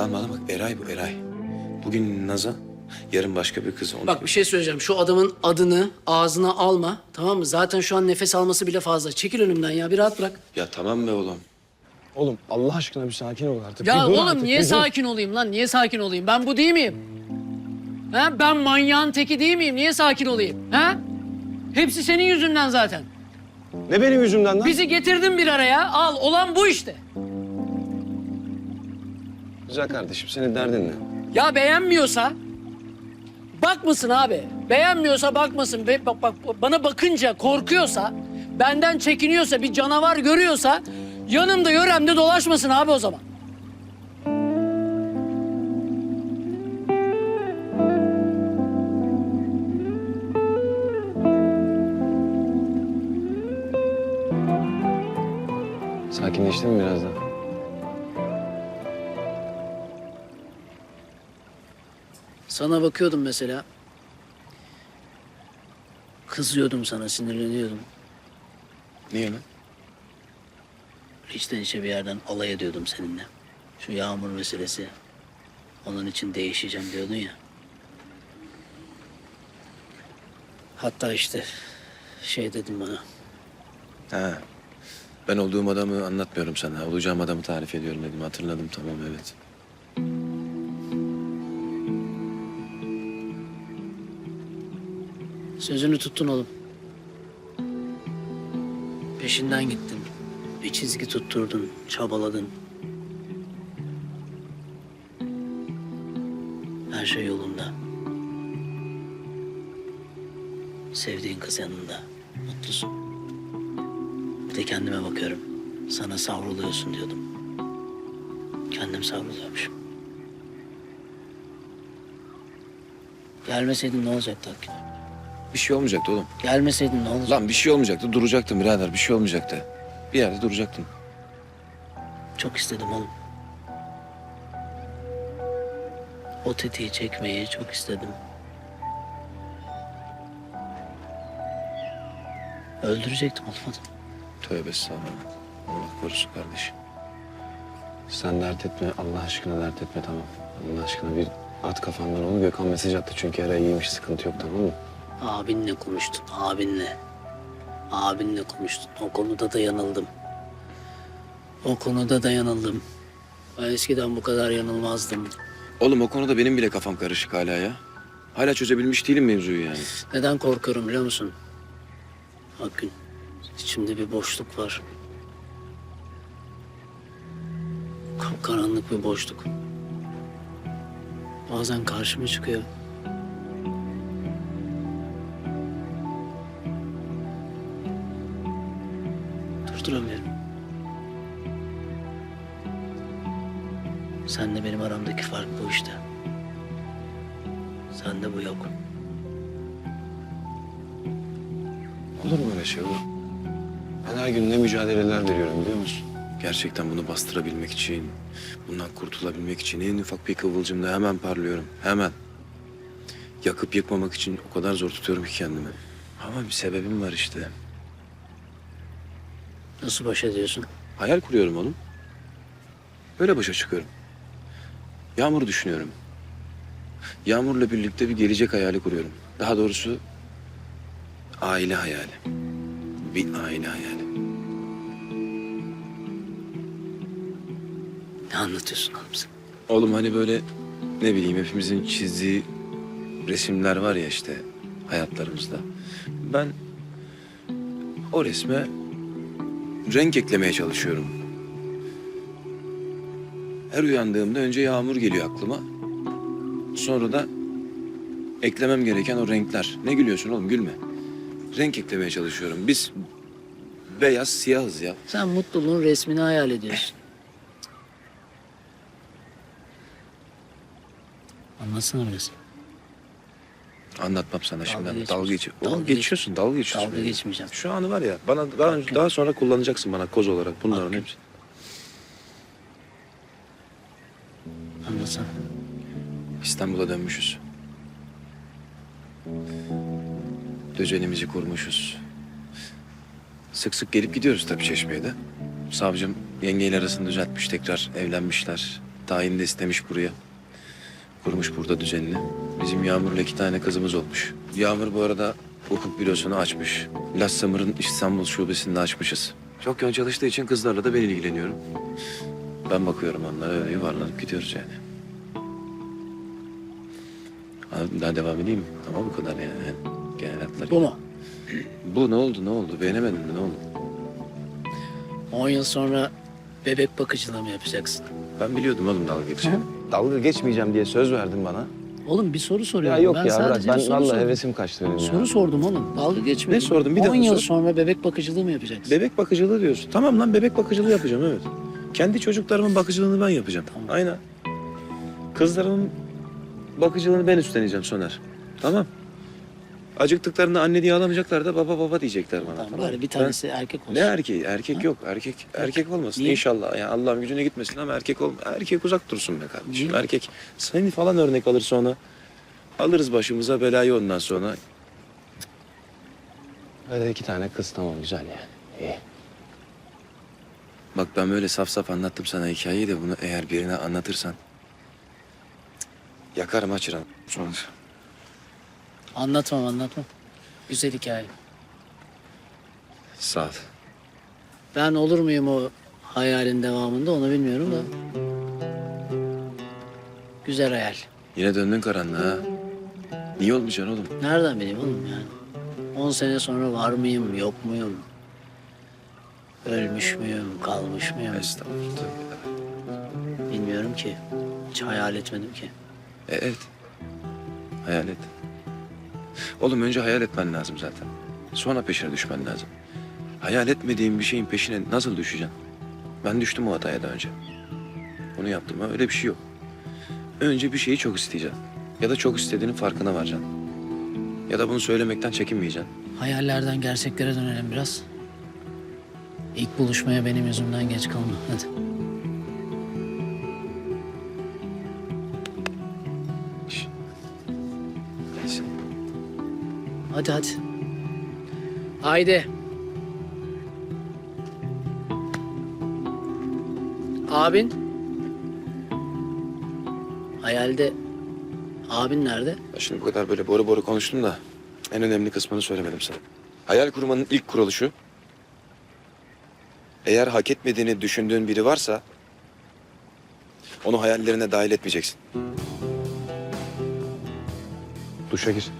Lan bana bak Eray bu Eray. Bugün Naz'a, yarın başka bir kız. Onu... Bak bir şey söyleyeceğim. Şu adamın adını ağzına alma. Tamam mı? Zaten şu an nefes alması bile fazla. Çekil önümden ya. Bir rahat bırak. Ya tamam be oğlum. Oğlum Allah aşkına bir sakin ol artık. Ya Bir oğlum artık, niye bir dur. sakin olayım lan? Niye sakin olayım? Ben bu değil miyim? Ha? Ben manyağın teki değil miyim? Niye sakin olayım? Ha? Hepsi senin yüzünden zaten. Ne benim yüzümden lan? Bizi getirdin bir araya. Al olan bu işte. Güzel kardeşim senin derdin ne? Ya beğenmiyorsa bakmasın abi. Beğenmiyorsa bakmasın. Be- bak, bak, bana bakınca korkuyorsa, benden çekiniyorsa, bir canavar görüyorsa yanımda yöremde dolaşmasın abi o zaman. Sakinleştin mi biraz daha? Sana bakıyordum mesela. Kızıyordum sana, sinirleniyordum. Niye lan? İçten içe bir yerden alay ediyordum seninle. Şu yağmur meselesi. Onun için değişeceğim diyordun ya. Hatta işte şey dedim bana. Ha. Ben olduğum adamı anlatmıyorum sana. Olacağım adamı tarif ediyorum dedim. Hatırladım tamam evet. Sözünü tuttun oğlum. Peşinden gittin. Bir çizgi tutturdun, çabaladın. Her şey yolunda. Sevdiğin kız yanında. Mutlusun. Bir de kendime bakıyorum. Sana savruluyorsun diyordum. Kendim savruluyormuşum. Gelmeseydin ne olacaktı Akgün? Bir şey olmayacaktı oğlum. Gelmeseydin ne olacaktı? Lan bir şey olmayacaktı. Duracaktım birader. Bir şey olmayacaktı. Bir yerde duracaktım. Çok istedim oğlum. O tetiği çekmeyi çok istedim. Öldürecektim olmadı. Tövbe estağfurullah. Allah korusun kardeşim. Sen dert etme Allah aşkına dert etme tamam. Allah aşkına bir at kafandan onu Gökhan mesaj attı çünkü Eray iyiymiş sıkıntı yok tamam mı? Abinle konuştun, abinle. Abinle konuştun. O konuda da yanıldım. O konuda da yanıldım. Ben eskiden bu kadar yanılmazdım. Oğlum o konuda benim bile kafam karışık hala ya. Hala çözebilmiş değilim mevzuyu yani. Neden korkuyorum biliyor musun? Akgün, içimde bir boşluk var. Kapkaranlık bir boşluk. Bazen karşıma çıkıyor. Sende bu yok. Olur mu öyle şey olur? Ben her gün ne mücadeleler veriyorum biliyor musun? Gerçekten bunu bastırabilmek için, bundan kurtulabilmek için en ufak bir kıvılcımda hemen parlıyorum. Hemen. Yakıp yıkmamak için o kadar zor tutuyorum ki kendimi. Ama bir sebebim var işte. Nasıl baş ediyorsun? Hayal kuruyorum oğlum. Böyle başa çıkıyorum. Yağmur düşünüyorum. Yağmurla birlikte bir gelecek hayali kuruyorum. Daha doğrusu aile hayali. Bir aile hayali. Ne anlatıyorsun oğlum sen? Oğlum hani böyle ne bileyim hepimizin çizdiği resimler var ya işte hayatlarımızda. Ben o resme renk eklemeye çalışıyorum. Her uyandığımda önce yağmur geliyor aklıma. Sonra da eklemem gereken o renkler. Ne gülüyorsun oğlum gülme. Renk eklemeye çalışıyorum. Biz beyaz siyahız ya. Sen mutluluğun resmini hayal ediyorsun. Anlatsana biraz. Anlatmam sana şimdi. geçmiş. Dalga, geç. Dalga Oğlum geç- geçiyorsun, dalga geçiyorsun. Dalga benimle. geçmeyeceğim. Şu anı var ya, bana daha, daha sonra kullanacaksın bana koz olarak bunların Hakkı. hepsi. İstanbul'a dönmüşüz. Düzenimizi kurmuşuz. Sık sık gelip gidiyoruz tabii Çeşme'ye de. Savcım yengeyle arasını düzeltmiş tekrar evlenmişler. tayin de istemiş buraya. Kurmuş burada düzenini. Bizim Yağmur'la iki tane kızımız olmuş. Yağmur bu arada hukuk bürosunu açmış. Las Samır'ın İstanbul şubesini de açmışız. Çok yoğun çalıştığı için kızlarla da ben ilgileniyorum. Ben bakıyorum onlara öyle yuvarlanıp gidiyoruz yani. Abi daha devam edeyim mi? Ama bu kadar yani. Genel hatları. Bu mu? Bu ne oldu ne oldu? Beğenemedin mi ne oldu? 10 yıl sonra bebek bakıcılığı mı yapacaksın? Ben biliyordum oğlum dalga geçeceğini. Dalga geçmeyeceğim diye söz verdin bana. Oğlum bir soru Ya soruyorum. yok ben ya bırak. sadece Ben bir soru vallahi sordum. hevesim kaçtı benim ya. Soru sordum oğlum. Dalga geçme. Ne sordun? Bir 10 daha yıl sor. sonra bebek bakıcılığı mı yapacaksın? Bebek bakıcılığı diyorsun. Tamam lan bebek bakıcılığı yapacağım evet. Kendi çocuklarımın bakıcılığını ben yapacağım. Tamam. Aynen. Kızlarımın bakıcılığını ben üstleneceğim Soner. Tamam. Acıktıklarında anne diye ağlamayacaklar da baba baba diyecekler bana. Tamam, tamam bari bir tanesi erkek olsun. Ben- ne erkeği? Erkek yok. Erkek erkek olmasın Niye? inşallah. Yani Allah'ın gücüne gitmesin ama erkek ol erkek uzak dursun be kardeşim. Niye? Erkek seni falan örnek alır sonra. Alırız başımıza belayı ondan sonra. Öyle iki tane kız tamam güzel yani. İyi. Bak ben böyle saf saf anlattım sana hikayeyi de bunu eğer birine anlatırsan yakarım açırım. Sonra Anlatmam anlatmam. Güzel hikaye. sağ ol. Ben olur muyum o hayalin devamında onu bilmiyorum da. Güzel hayal. Yine döndün karanlığa ha. Niye olmayacaksın oğlum? Nereden bileyim oğlum yani? 10 sene sonra var mıyım, yok muyum? Ölmüş müyüm, kalmış mıyım? Estağfurullah. Bilmiyorum ki. Hiç hayal etmedim ki. E, evet. Hayal et. Oğlum önce hayal etmen lazım zaten. Sonra peşine düşmen lazım. Hayal etmediğin bir şeyin peşine nasıl düşeceksin? Ben düştüm o hataya daha önce. Onu yaptım ha öyle bir şey yok. Önce bir şeyi çok isteyeceksin. Ya da çok istediğinin farkına varacaksın. Ya da bunu söylemekten çekinmeyeceksin. Hayallerden gerçeklere dönelim biraz. İlk buluşmaya benim yüzümden geç kalma. Hadi. Hadi hadi. Haydi. Abin? Hayalde abin nerede? Ya Şimdi bu kadar böyle boru boru konuştum da en önemli kısmını söylemedim sana. Hayal kurmanın ilk kuralı şu. Eğer hak etmediğini düşündüğün biri varsa onu hayallerine dahil etmeyeceksin. Duşa gir.